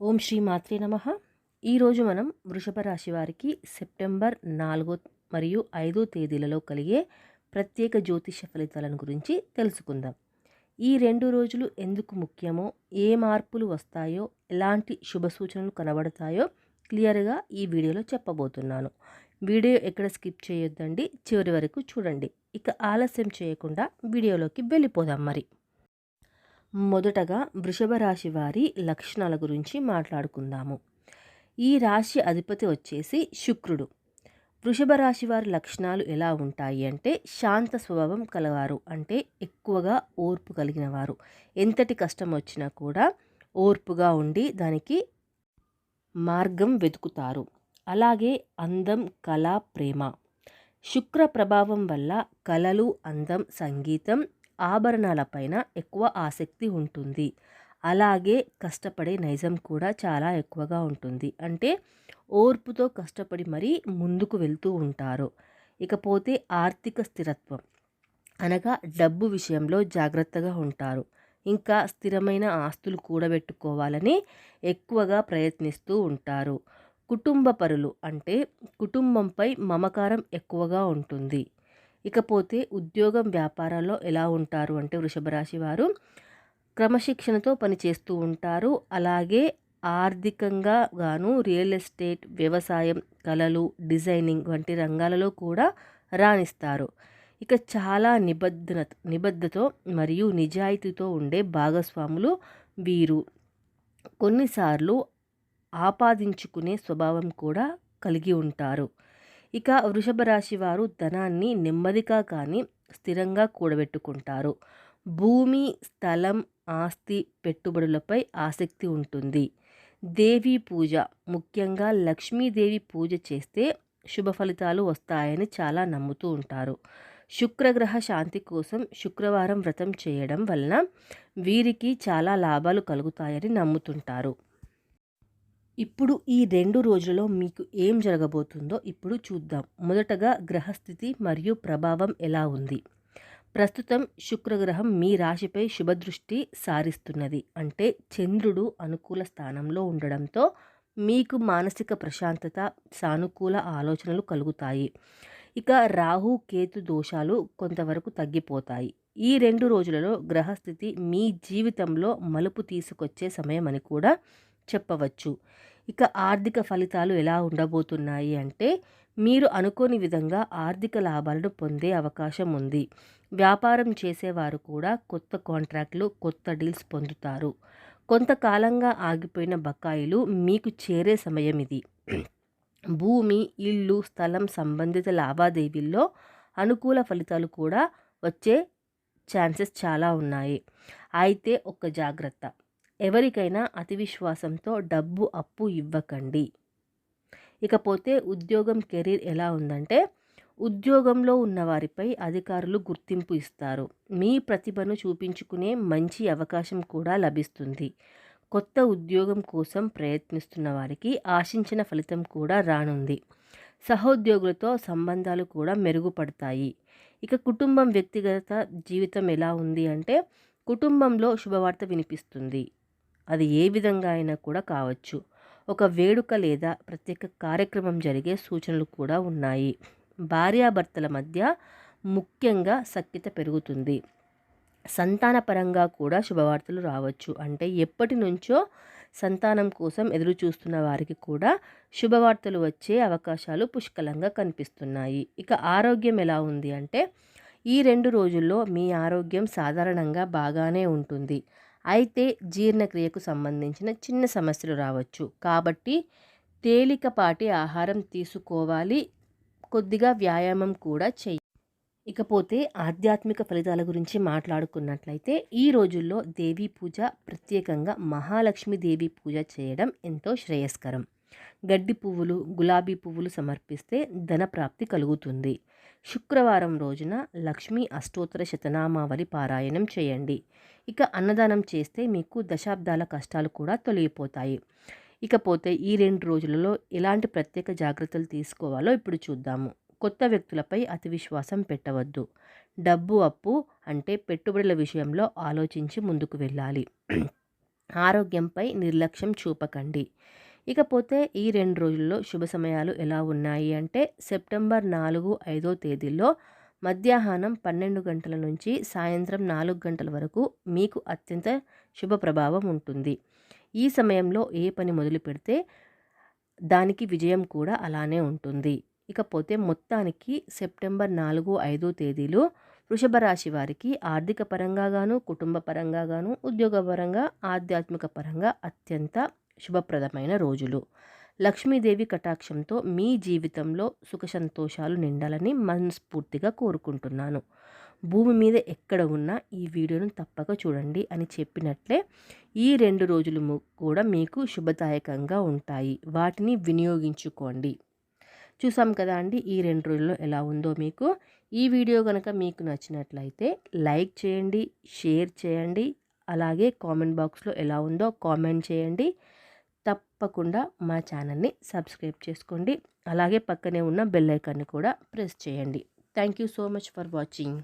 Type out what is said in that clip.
ఓం శ్రీ మాత్రే నమ. ఈరోజు మనం వృషభ రాశి వారికి సెప్టెంబర్ నాలుగో మరియు ఐదో తేదీలలో కలిగే ప్రత్యేక జ్యోతిష ఫలితాలను గురించి తెలుసుకుందాం. ఈ రెండు రోజులు ఎందుకు ముఖ్యమో ఏ మార్పులు వస్తాయో ఎలాంటి శుభ సూచనలు కనబడతాయో క్లియర్గా ఈ వీడియోలో చెప్పబోతున్నాను. వీడియో ఎక్కడ స్కిప్ చేయొద్దండి చివరి వరకు చూడండి. ఇక ఆలస్యం చేయకుండా వీడియోలోకి వెళ్ళిపోదాం మరి. మొదటగా వృషభ రాశి వారి లక్షణాల గురించి మాట్లాడుకుందాము. ఈ రాశి అధిపతి వచ్చేసి శుక్రుడు. వృషభ రాశి వారి లక్షణాలు ఎలా ఉంటాయి అంటే శాంత స్వభావం కలవారు. అంటే ఎక్కువగా ఓర్పు కలిగిన వారు. ఎంతటి కష్టం వచ్చినా కూడా ఓర్పుగా ఉండి దానికి మార్గం వెతుకుతారు. అలాగే అందం కళ ప్రేమ. శుక్ర ప్రభావం వల్ల కళలు అందం సంగీతం ఆభరణాలపైన ఎక్కువ ఆసక్తి ఉంటుంది. అలాగే కష్టపడే నైజం కూడా చాలా ఎక్కువగా ఉంటుంది. అంటే ఓర్పుతో కష్టపడి మరీ ముందుకు వెళ్తూ ఉంటారు. ఇకపోతే ఆర్థిక స్థిరత్వం అనగా డబ్బు విషయంలో జాగ్రత్తగా ఉంటారు. ఇంకా స్థిరమైన ఆస్తులు కూడబెట్టుకోవాలని ఎక్కువగా ప్రయత్నిస్తూ ఉంటారు. కుటుంబ పరులు అంటే కుటుంబంపై మమకారం ఎక్కువగా ఉంటుంది. ఇకపోతే ఉద్యోగం వ్యాపారాల్లో ఎలా ఉంటారు అంటే వృషభ రాశి వారు క్రమశిక్షణతో పనిచేస్తూ ఉంటారు. అలాగే ఆర్థికంగా గాను రియల్ ఎస్టేట్ వ్యవసాయం కళలు డిజైనింగ్ వంటి రంగాలలో కూడా రాణిస్తారు. ఇక చాలా నిబద్ధన నిబద్ధతో మరియు నిజాయితీతో ఉండే భాగస్వాములు వీరు. కొన్నిసార్లు ఆపాదించుకునే స్వభావం కూడా కలిగి ఉంటారు. ఇక వృషభ రాశి వారు ధనాన్ని నెమ్మదిగా కానీ స్థిరంగా కూడబెట్టుకుంటారు. భూమి స్థలం ఆస్తి పెట్టుబడులపై ఆసక్తి ఉంటుంది. దేవీ పూజ ముఖ్యంగా లక్ష్మీదేవి పూజ చేస్తే శుభ ఫలితాలు వస్తాయని చాలా నమ్ముతూ ఉంటారు. శుక్రగ్రహ శాంతి కోసం శుక్రవారం వ్రతం చేయడం వలన వీరికి చాలా లాభాలు కలుగుతాయని నమ్ముతుంటారు. ఇప్పుడు ఈ రెండు రోజులలో మీకు ఏం జరగబోతుందో ఇప్పుడు చూద్దాం. మొదటగా గ్రహస్థితి మరియు ప్రభావం ఎలా ఉంది? ప్రస్తుతం శుక్రగ్రహం మీ రాశిపై శుభదృష్టి సారిస్తున్నది. అంటే చంద్రుడు అనుకూల స్థానంలో ఉండడంతో మీకు మానసిక ప్రశాంతత సానుకూల ఆలోచనలు కలుగుతాయి. ఇక రాహు కేతు దోషాలు కొంతవరకు తగ్గిపోతాయి. ఈ రెండు రోజులలో గ్రహస్థితి మీ జీవితంలో మలుపు తీసుకొచ్చే సమయం అని కూడా చెప్పవచ్చు. ఇక ఆర్థిక ఫలితాలు ఎలా ఉండబోతున్నాయి అంటే మీరు అనుకోని విధంగా ఆర్థిక లాభాలను పొందే అవకాశం ఉంది. వ్యాపారం చేసేవారు కూడా కొత్త కాంట్రాక్ట్లు కొత్త డీల్స్ పొందుతారు. కొంతకాలంగా ఆగిపోయిన బకాయిలు మీకు చేరే సమయం ఇది. భూమి ఇల్లు స్థలం సంబంధిత లావాదేవీల్లో అనుకూల ఫలితాలు కూడా వచ్చే ఛాన్సెస్ చాలా ఉన్నాయి. అయితే ఒక జాగ్రత్త. ఎవరికైనా అతి విశ్వాసంతో డబ్బు అప్పు ఇవ్వకండి. ఇకపోతే ఉద్యోగం కెరీర్ ఎలా ఉందంటే ఉద్యోగంలో ఉన్న వారిపై అధికారులు గుర్తింపు ఇస్తారు. మీ ప్రతిభను చూపించుకునే మంచి అవకాశం కూడా లభిస్తుంది. కొత్త ఉద్యోగం కోసం ప్రయత్నిస్తున్న వారికి ఆశించిన ఫలితం కూడా రానుంది. సహోద్యోగులతో సంబంధాలు కూడా మెరుగుపడతాయి. ఇక కుటుంబం వ్యక్తిగత జీవితం ఎలా ఉంది అంటే కుటుంబంలో శుభవార్త వినిపిస్తుంది. అది ఏ విధంగా అయినా కూడా కావచ్చు. ఒక వేడుక లేదా ప్రత్యేక కార్యక్రమం జరిగే సూచనలు కూడా ఉన్నాయి. భార్యాభర్తల మధ్య ముఖ్యంగా సఖ్యత పెరుగుతుంది. సంతానపరంగా కూడా శుభవార్తలు రావచ్చు. అంటే ఎప్పటి నుంచో సంతానం కోసం ఎదురు చూస్తున్న వారికి కూడా శుభవార్తలు వచ్చే అవకాశాలు పుష్కలంగా కనిపిస్తున్నాయి. ఇక ఆరోగ్యం ఎలా ఉంది అంటే ఈ రెండు రోజుల్లో మీ ఆరోగ్యం సాధారణంగా బాగానే ఉంటుంది. అయితే జీర్ణక్రియకు సంబంధించిన చిన్న సమస్యలు రావచ్చు. కాబట్టి తేలికపాటి ఆహారం తీసుకోవాలి. కొద్దిగా వ్యాయామం కూడా చెయ్యి. ఇకపోతే ఆధ్యాత్మిక ఫలితాల గురించి మాట్లాడుకున్నట్లయితే ఈ రోజుల్లో దేవీ పూజ ప్రత్యేకంగా మహాలక్ష్మి దేవి పూజ చేయడం ఎంతో శ్రేయస్కరం. గడ్డి పువ్వులు గులాబీ పువ్వులు సమర్పిస్తే ధన ప్రాప్తి కలుగుతుంది. శుక్రవారం రోజున లక్ష్మీ అష్టోత్తర శతనామావళి పారాయణం చేయండి. ఇక అన్నదానం చేస్తే మీకు దశాబ్దాల కష్టాలు కూడా తొలగిపోతాయి. ఇకపోతే ఈ రెండు రోజులలో ఎలాంటి ప్రత్యేక జాగ్రత్తలు తీసుకోవాలో ఇప్పుడు చూద్దాము. కొత్త వ్యక్తులపై అతి విశ్వాసం పెట్టవద్దు. డబ్బు అప్పు అంటే పెట్టుబడుల విషయంలో ఆలోచించి ముందుకు వెళ్ళాలి. ఆరోగ్యంపై నిర్లక్ష్యం చూపకండి. ఇకపోతే ఈ రెండు రోజుల్లో శుభ సమయాలు ఎలా ఉన్నాయి అంటే సెప్టెంబర్ నాలుగు ఐదో తేదీల్లో మధ్యాహ్నం పన్నెండు గంటల నుంచి సాయంత్రం నాలుగు గంటల వరకు మీకు అత్యంత శుభ ప్రభావం ఉంటుంది. ఈ సమయంలో ఏ పని మొదలు పెడితే దానికి విజయం కూడా అలానే ఉంటుంది. ఇకపోతే మొత్తానికి సెప్టెంబర్ నాలుగు ఐదో తేదీలు వృషభ రాశి వారికి ఆర్థిక పరంగా గాను కుటుంబ పరంగా గాను ఉద్యోగపరంగా ఆధ్యాత్మిక పరంగా అత్యంత శుభప్రదమైన రోజులు. లక్ష్మీదేవి కటాక్షంతో మీ జీవితంలో సుఖ సంతోషాలు నిండాలని మనస్ఫూర్తిగా కోరుకుంటున్నాను. భూమి మీద ఎక్కడ ఉన్నా ఈ వీడియోను తప్పక చూడండి అని చెప్పినట్లే ఈ రెండు రోజులు కూడా మీకు శుభదాయకంగా ఉంటాయి. వాటిని వినియోగించుకోండి. చూసాం కదా అండి ఈ రెండు రోజుల్లో ఎలా ఉందో మీకు. ఈ వీడియో కనుక మీకు నచ్చినట్లయితే లైక్ చేయండి షేర్ చేయండి అలాగే కామెంట్ బాక్స్లో ఎలా ఉందో కామెంట్ చేయండి. తప్పకుండా మా ఛానల్ని సబ్స్క్రైబ్ చేసుకోండి. అలాగే పక్కనే ఉన్న బెల్ ఐకాన్ని కూడా ప్రెస్ చేయండి. Thank you so much for watching.